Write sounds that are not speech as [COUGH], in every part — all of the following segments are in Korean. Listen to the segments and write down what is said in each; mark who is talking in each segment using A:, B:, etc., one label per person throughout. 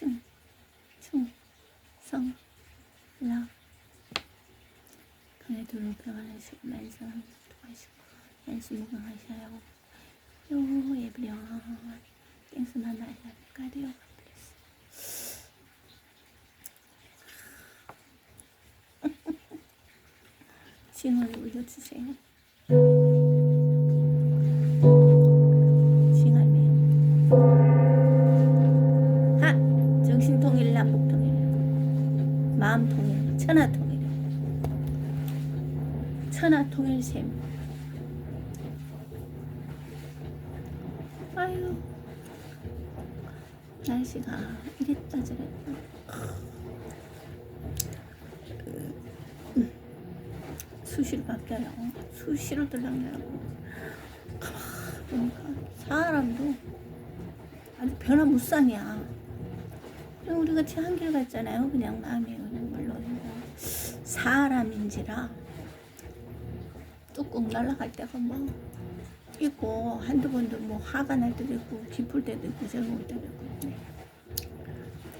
A: 충, 충, 성, 라. 그네 둘로 평안하시고 만성 하시고 만수무강하셔요. 요 예비령 땡스만 말라 까디오 플레스. 징을 올려주세요. 징할매요. 하! 정신통일, 남북통일, 마음통일, 천하통일, 천하통일셈. 아유, 날씨가 이랬다 저랬다. 수시로 바뀌어요. 수시로 들락내라고. 가만 보니까 사람도 아주 변화무쌍이야. 우리 같이 한길 갔잖아요. 그냥 마음이 사람인지라 뚝뚝 날아갈 때가 뭐 있고 한두 번도 뭐 화가 날 때도 있고 기쁠 때도 있고 즐거울 때도 있고 네.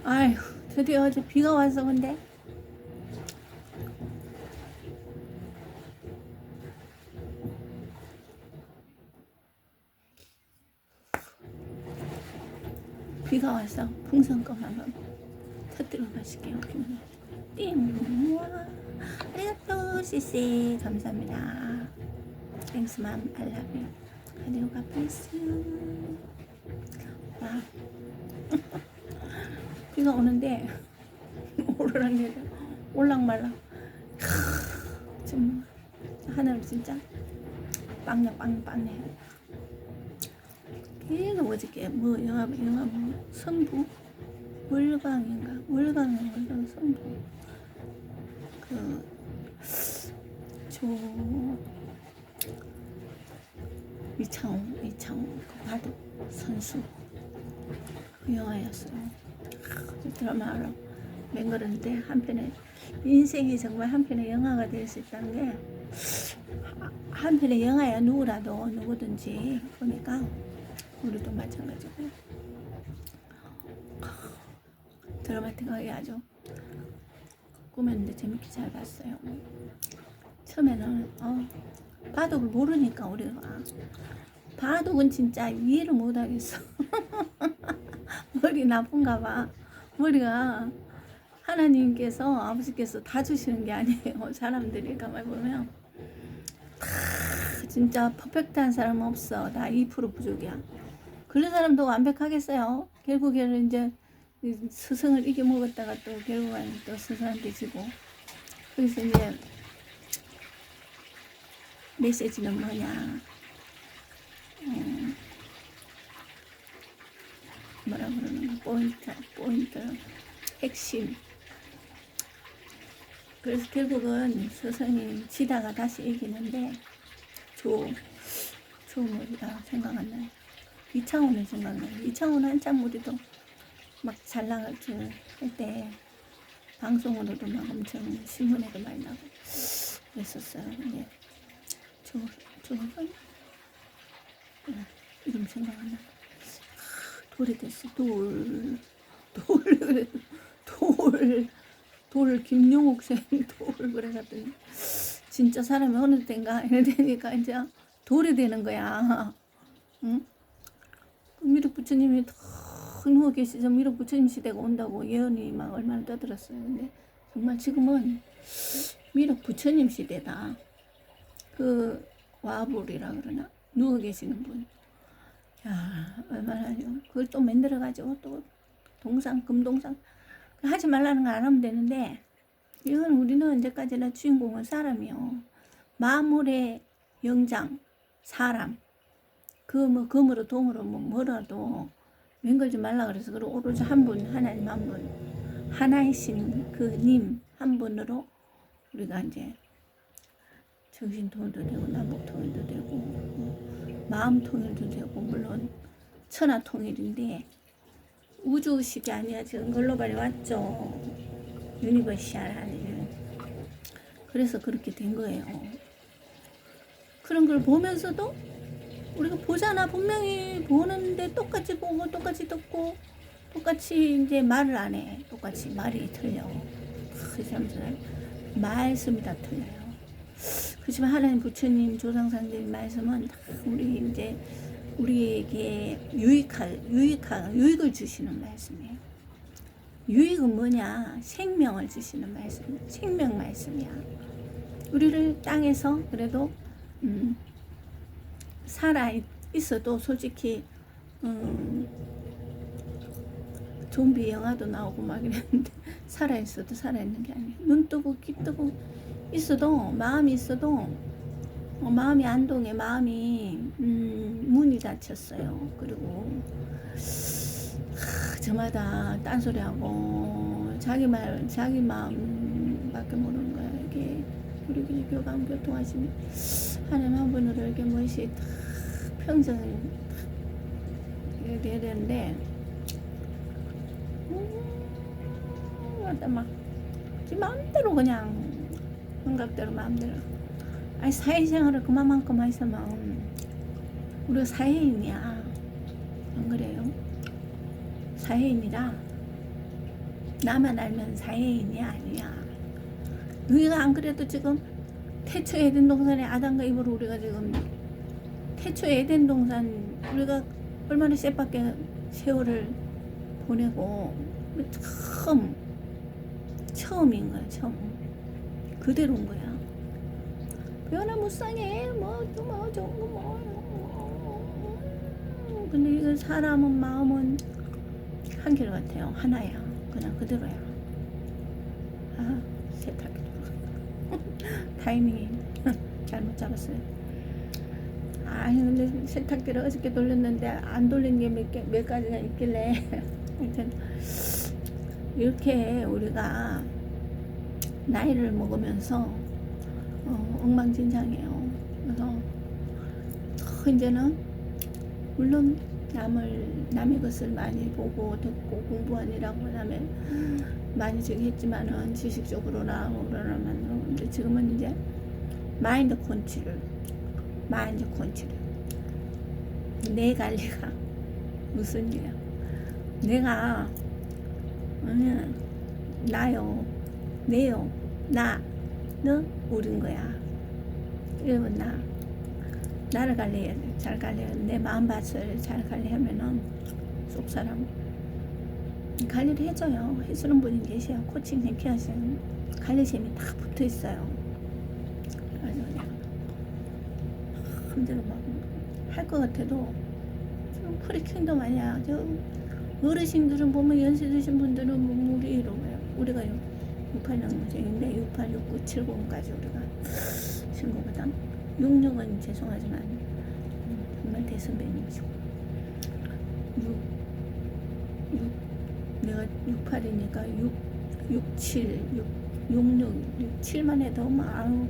A: 아휴 드디어 어제 비가 와서 근데 비가 와서 풍선껌 한번 터뜨려 마실게요. 띵! 와! 아리가또 씨씨 감사합니다. 땡스 맘 알라뷰 하디오가 플레스 와 비가 오는데 오르락 내려 올락말락 크, 지금 하늘 진짜 빵야 빵야 빵야 계속 어저께 뭐 영화 영화 뭐 선부 월광인가 월광인가 월광 선부 그저 이창호 이창호 그 바둑 선수 그 영화였어요. 그 드라마로 맹그런데 한편에 인생이 정말 한편의 영화가 될 수 있다는 게 하- 한편의 영화야 누구라도 누구든지 보니까 우리도 마찬가지고 드라마틱하게 아주 꾸몄는데 재밌게 잘 봤어요. 처음에는 어, 바둑을 모르니까 우리가 바둑은 진짜 이해를 못하겠어. [LAUGHS] 머리 나쁜가 봐. 머리가 하나님께서 아버지께서 다 주시는 게 아니에요. [LAUGHS] 사람들이 가만히 보면 다 진짜 퍼펙트한 사람은 없어. 다 2% 부족이야. 그런 사람도 완벽하겠어요. 결국에는 이제 이 스승을 이겨먹었다가 또 결국은 또 스승한테 지고 그래서 이제 메시지는 뭐냐? 음, 뭐라 그러는 거? 포인트 포인트 핵심. 그래서 결국은 스승이 지다가 다시 이기는데 조 조물이다 생각 안 나요? 이창호는 생각나요? 이창호는 한참 우리도 막 잘 나갈 줄할때 방송으로도 막 엄청 신문에도 많이 나고 그랬었어요 근데 조 조은 어, 이름 생각 안 나. 돌이 됐어 돌 돌, 그래. [LAUGHS] 돌, 돌, 김용옥 쌤, 돌, 그래가더니, 진짜 사람이 어느 때인가, 이러니까 이제 돌이 되는 거야. 응? 그 미륵 부처님이 더 누워 계시죠. 미륵 부처님 시대가 온다고 예언이 막 얼마나 떠들었어요. 근데 정말 지금은 미륵 부처님 시대다. 그 와불이라 그러나? 누워 계시는 분. 야, 얼마나, 그걸 또 만들어가지고 또 동상, 금동상. 하지 말라는 거 안 하면 되는데, 이건 우리는 언제까지나 주인공은 사람이요. 마물의 영장, 사람. 그 뭐, 금으로, 동으로, 뭐, 뭐라도 맹걸지 말라 그래서, 그리고 오로지 한 분, 하나님 한 분. 하나이신 그 님 한 분으로 우리가 이제 정신 통일도 되고, 남북 통일도 되고, 뭐 마음 통일도 되고, 물론 천하 통일인데, 우주식이 아니야. 지금 글로벌이 왔죠. 유니버시알 하는. 그래서 그렇게 된 거예요. 그런 걸 보면서도 우리가 보잖아. 분명히 보는데 똑같이 보고 똑같이 듣고 똑같이 이제 말을 안 해. 똑같이 말이 틀려. 그 사람들 말씀이 다 틀려요. 그렇지만 하나님 부처님 조상상님 말씀은 다 우리 이제 우리에게 유익할 유익할 유익을 주시는 말씀이에요. 유익은 뭐냐? 생명을 주시는 말씀, 생명 말씀이야. 우리를 땅에서 그래도 음, 살아 있어도 솔직히 음, 좀비 영화도 나오고 막 이랬는데 [LAUGHS] 살아 있어도 살아 있는 게 아니에요. 눈 뜨고 귀 뜨고 있어도 마음이 있어도 어, 마음이 안동에 마음이 음, 문이 닫혔어요. 그리고 하, 저마다 딴소리하고 자기 말 자기 마음밖에 모르는 거야. 이게 우리 그 교감 교통하시니 하나님 한 분으로 이렇게 멋이 다 평생 이렇게 돼야 되는데 음, 맞다 막지 마음대로 그냥 생각대로 마음대로. 아니 사회생활을 그만만큼 하시면 우리가 사회인이야. 안 그래요? 사회인이라 나만 알면 사회인이 아니야. 우리가 안 그래도 지금 태초 에덴 동산의 아담과 이브로 우리가 지금 태초 에덴 동산 우리가 얼마나 쎄밖에 세월을 보내고 처음 처음인 거야 처음. 그대로인 거야. 변화무쌍해. 뭐또뭐 좋은 거뭐. 근데 이건 사람은 마음은 한결 같아요. 하나야. 그냥 그대로야. 아 세탁기 타이밍이 [LAUGHS] 잘못 잡았어요 아니 근데 세탁기를 어저께 돌렸는데 안 돌린 게 몇 개 몇 가지가 있길래 [LAUGHS] 하여튼 이렇게 우리가 나이를 먹으면서 어, 엉망진창이에요. 그래서 더 이제는 물론 남을 남의 것을 많이 보고 듣고 공부하느라고 남의 많이 저기 했지만은 지식적으로나 뭐라만 근데 지금은 이제 마인드 컨트롤 마인드 컨트롤 내 관리가 [LAUGHS] 무슨 일이야 내가 음, 나요 내요 나너 옳은 거야 이러면 나 나를 관리해야 돼. 잘 관리해야 돼. 내 마음 밭을 잘 관리하면은 속 사람 관리를 해줘요. 해주는 분이 계세요. 코칭 행피하시는 관리쌤이 다 붙어 있어요. 그래서 그냥 마음대로 막 할 것 같아도 좀 프리킹도 많이 하죠. 어르신들은 보면 연세 드신 분들은 뭐 우리 이러고요. 우리가 68년생인데 68, 69, 70까지 우리가 친구거든. 66은 죄송하지만 음, 정말 대선배님이시고 6, 6 내가 68이니까 6, 67, 6, 66, 67만 해도 뭐 아우 음,